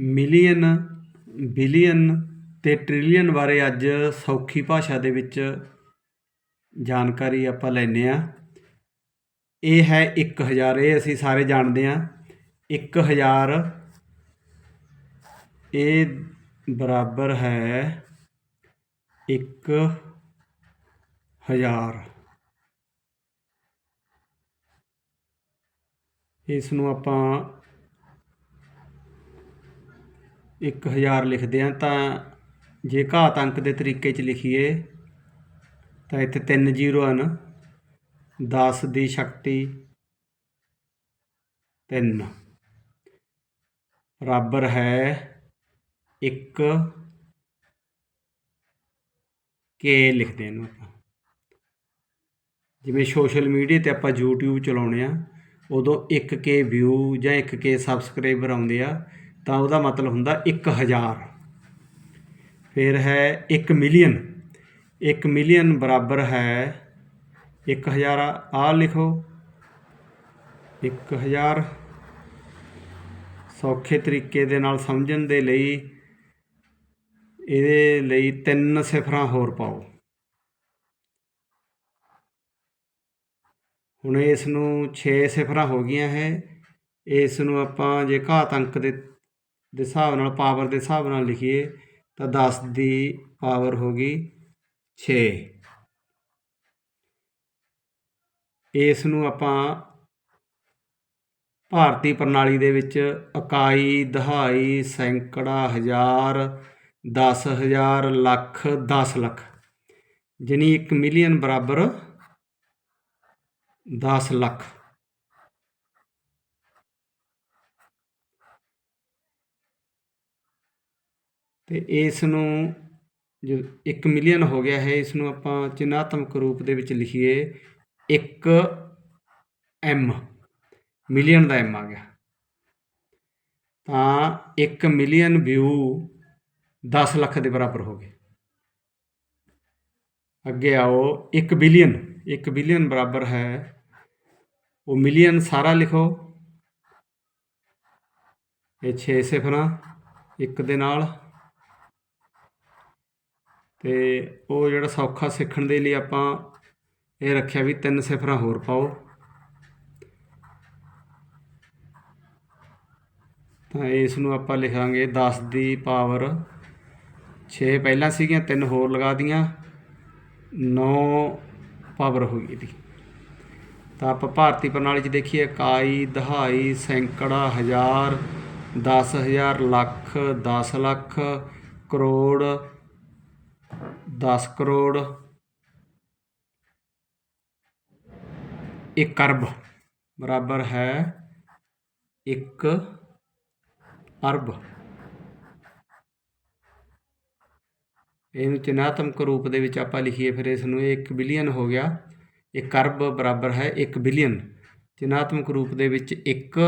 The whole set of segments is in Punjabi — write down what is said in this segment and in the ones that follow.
ਮਿਲੀਅਨ, ਬਿਲੀਅਨ ਅਤੇ ਟ੍ਰਿਲੀਅਨ ਬਾਰੇ ਅੱਜ ਸੌਖੀ ਭਾਸ਼ਾ ਦੇ ਵਿੱਚ ਜਾਣਕਾਰੀ ਆਪਾਂ ਲੈਂਦੇ ਹਾਂ। ਇਹ ਹੈ ਇੱਕ ਹਜ਼ਾਰ, ਇਹ ਅਸੀਂ ਸਾਰੇ ਜਾਣਦੇ ਹਾਂ। ਇੱਕ ਹਜ਼ਾਰ, ਇਹ ਬਰਾਬਰ ਹੈ ਇੱਕ ਹਜ਼ਾਰ। ਇਸ ਨੂੰ ਆਪਾਂ 1000 ਲਿਖਦੇ ਹਾਂ ਤਾਂ ਜੇ ਘਾਤ ਅੰਕ ਦੇ ਤਰੀਕੇ 'ਚ ਲਿਖੀਏ, ਤਾਂ ਇੱਥੇ ਤਿੰਨ ਜ਼ੀਰੋ ਹਨ। 10 ਦੀ ਸ਼ਕਤੀ 3 ਬਰਾਬਰ ਹੈ 1 ਕੇ ਲਿਖਦੇ ਇਹਨੂੰ ਆਪਾਂ। ਜਿਵੇਂ ਸੋਸ਼ਲ ਮੀਡੀਆ ਤੇ ਆਪਾਂ YouTube ਚਲਾਉਂਦੇ ਆ ਉਦੋਂ 1k ਵਿਊ ਜਾਂ 1k ਸਬਸਕ੍ਰਾਈਬਰ ਆਉਂਦੇ ਆ ਤਾਂ ਉਹਦਾ ਮਤਲਬ ਹੁੰਦਾ 1000 ਫਿਰ ਹੈ 1 ਮਿਲੀਅਨ। 1 ਮਿਲੀਅਨ ਬਰਾਬਰ ਹੈ 1000 ਆ ਲਿਖੋ। 1000 ਸੌਖੇ ਤਰੀਕੇ ਦੇ ਨਾਲ ਸਮਝਣ ਦੇ ਲਈ ਇਹਦੇ ਲਈ ਤਿੰਨ ਸਿਫਰਾਂ ਹੋਰ ਪਾਓ। ਹੁਣ ਇਸ ਨੂੰ 6 ਸਿਫਰਾਂ ਹੋ ਗਈਆਂ ਹੈ। ਇਸ ਨੂੰ ਆਪਾਂ ਜੇ ਘਾਤ ਅੰਕ ਦੇ ਦੇ ਹਿਸਾਬ ਨਾਲ ਪਾਵਰ ਦੇ ਹਿਸਾਬ ਨਾਲ ਲਿਖੀਏ ਤਾਂ 10 ਦੀ ਪਾਵਰ ਹੋ ਗਈ 6 ਇਸ ਨੂੰ ਆਪਾਂ ਭਾਰਤੀ ਪ੍ਰਣਾਲੀ ਦੇ ਵਿੱਚ ਇਕਾਈ, ਦਹਾਈ, ਸੈਂਕੜਾ, ਹਜ਼ਾਰ 10000 ਲੱਖ 10 ਲੱਖ, ਜਾਣੀ 1 ਮਿਲੀਅਨ ਬਰਾਬਰ 10 ਲੱਖ। ਤੇ ਇਸ ਨੂੰ ਜੋ 1 ਮਿਲੀਅਨ ਹੋ ਗਿਆ ਹੈ ਇਸ ਨੂੰ ਆਪਾਂ ਚਿੰਨਾਤਮਕ ਰੂਪ ਦੇ ਵਿੱਚ ਲਿਖੀਏ 1 ਐਮ ਮਿਲੀਅਨ ਦਾ ਐਮ ਆ ਗਿਆ। ਤਾਂ 1 ਮਿਲੀਅਨ ਵਿਊ 10 ਲੱਖ ਦੇ ਬਰਾਬਰ ਹੋ ਗਏ। ਅੱਗੇ ਆਓ 1 ਬਿਲੀਅਨ 1 ਬਿਲੀਅਨ ਬਰਾਬਰ ਹੈ। ਉਹ ਮਿਲੀਅਨ ਸਾਰਾ ਲਿਖੋ। ਇਹ 6 ਸਿਫਰਾਂ, ਇੱਕ ਦੇ ਨਾਲ। ਅਤੇ ਉਹ ਜਿਹੜਾ ਸੌਖਾ ਸਿੱਖਣ ਦੇ ਲਈ ਆਪਾਂ ਇਹ ਰੱਖਿਆ ਵੀ ਤਿੰਨ ਸਿਫਰਾਂ ਹੋਰ ਪਾਓ। ਤਾਂ ਇਸ ਨੂੰ ਆਪਾਂ ਲਿਖਾਂਗੇ 10 ਦੀ ਪਾਵਰ 6 ਪਹਿਲਾਂ ਸੀਗੀਆਂ ਤਿੰਨ ਹੋਰ ਲਗਾ ਦੀਆਂ 9 ਪਾਵਰ ਹੋ ਗਈ ਦੀ ਤਾਂ ਆਪਾਂ ਭਾਰਤੀ ਪ੍ਰਣਾਲੀ 'ਚ ਦੇਖੀਏ, ਇਕਾਈ, ਦਹਾਈ, ਸੈਂਕੜਾ, ਹਜ਼ਾਰ 10000 ਲੱਖ 10 ਲੱਖ, ਕਰੋੜ 10 ਕਰੋੜ 1 ਅਰਬ, ਬਰਾਬਰ ਹੈ 1 ਅਰਬ। ਇਹਨੂੰ ਚਿੰਨ੍ਹਾਤਮਕ ਰੂਪ ਦੇ ਵਿੱਚ ਆਪਾਂ ਲਿਖੀਏ, ਫਿਰ ਇਸ ਨੂੰ 1 ਬਿਲੀਅਨ ਹੋ ਗਿਆ। 1 ਅਰਬ ਬਰਾਬਰ ਹੈ 1 ਬਿਲੀਅਨ। ਚਿੰਨ੍ਹਾਤਮਕ ਰੂਪ ਦੇ ਵਿੱਚ 1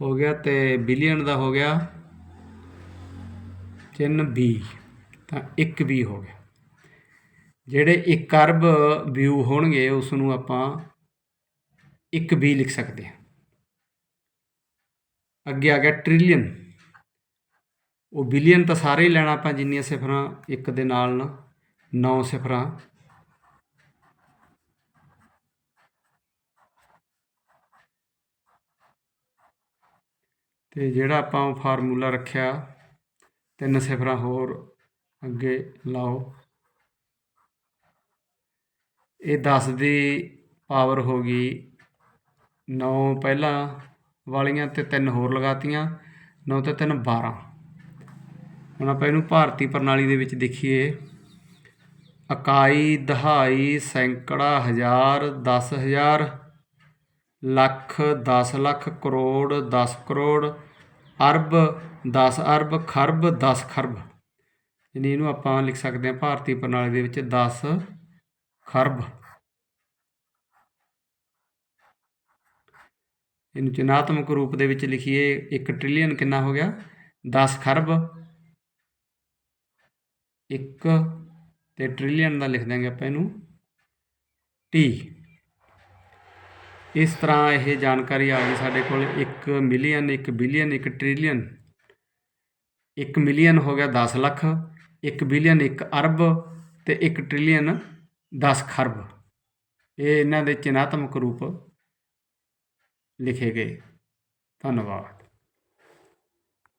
ਹੋ ਗਿਆ ਤੇ ਬਿਲੀਅਨ ਦਾ ਹੋ ਗਿਆ ਚਿੰਨ ਬੀ। ਤਾਂ 1 ਵੀ ਹੋ ਗਿਆ। ਜਿਹੜੇ 1 ਅਰਬ ਵਿਊ ਹੋਣਗੇ ਉਸ ਨੂੰ ਆਪਾਂ 1 ਵੀ ਲਿਖ ਸਕਦੇ ਹਾਂ। ਅੱਗੇ ਆ ਗਿਆ ਟ੍ਰਿਲੀਅਨ ਉਹ ਬਿਲੀਅਨ ਤਾਂ ਸਾਰੇ ਹੀ ਲੈਣਾ ਆਪਾਂ ਜਿੰਨੀਆਂ ਸਿਫਰਾਂ, ਇੱਕ ਦੇ ਨਾਲ 9 ਸਿਫਰਾਂ। ਤੇ ਜਿਹੜਾ ਆਪਾਂ ਫਾਰਮੂਲਾ ਰੱਖਿਆ, ਤਿੰਨ ਸਿਫਰਾਂ ਹੋਰ ਅੱਗੇ ਲਾਓ। ਇਹ 10 ਦੀ ਪਾਵਰ ਹੋ ਗਈ। 9 ਪਹਿਲਾਂ ਵਾਲੀਆਂ ਤੇ ਤਿੰਨ ਹੋਰ ਲਗਾਤੀਆਂ 9 ਤੇ 3 12 ਹੁਣ ਆਪਾਂ ਇਹਨੂੰ ਭਾਰਤੀ ਪ੍ਰਣਾਲੀ ਦੇ ਵਿੱਚ ਦੇਖੀਏ। ਇਕਾਈ, ਦਹਾਈ, ਸੈਂਕੜਾ, ਹਜ਼ਾਰ 10000 ਲੱਖ 10 ਲੱਖ ਕਰੋੜ 10 ਕਰੋੜ, ਅਰਬ 10 ਅਰਬ, ਖਰਬ 10 ਖਰਬ। ਯਾਨੀ ਇਹਨੂੰ ਆਪਾਂ ਲਿਖ ਸਕਦੇ ਹਾਂ ਭਾਰਤੀ ਪ੍ਰਣਾਲੀ ਦੇ ਵਿੱਚ 10 ਖਰਬ। ਇਹਨੂੰ ਚਿੰਨ੍ਹਾਤਮਕ ਰੂਪ ਦੇ ਵਿੱਚ ਲਿਖੀਏ 1 ਟ੍ਰਿਲੀਅਨ ਕਿੰਨਾ ਹੋ ਗਿਆ? 10 ਖਰਬ। 1 ਤੇ ਟ੍ਰਿਲੀਅਨ ਦਾ ਲਿਖ ਦਾਂਗੇ ਆਪਾਂ ਇਹਨੂੰ ਟੀ ਇਸ ਤਰ੍ਹਾਂ ਇਹ ਜਾਣਕਾਰੀ ਆ ਗਈ ਸਾਡੇ ਕੋਲ। 1 ਮਿਲੀਅਨ 1 ਬਿਲੀਅਨ 1 ਟ੍ਰਿਲੀਅਨ 1 ਮਿਲੀਅਨ ਹੋ ਗਿਆ 10 ਲੱਖ। 1 ਬਿਲੀਅਨ 1 ਅਰਬ ਤੇ 1 ਟ੍ਰਿਲੀਅਨ 10 ਖਰਬ। ਇਹ ਇਹਨਾਂ ਦੇ ਚਿਨਾਤਮਕ ਰੂਪ ਲਿਖੇ ਗਏ। ਧੰਨਵਾਦ।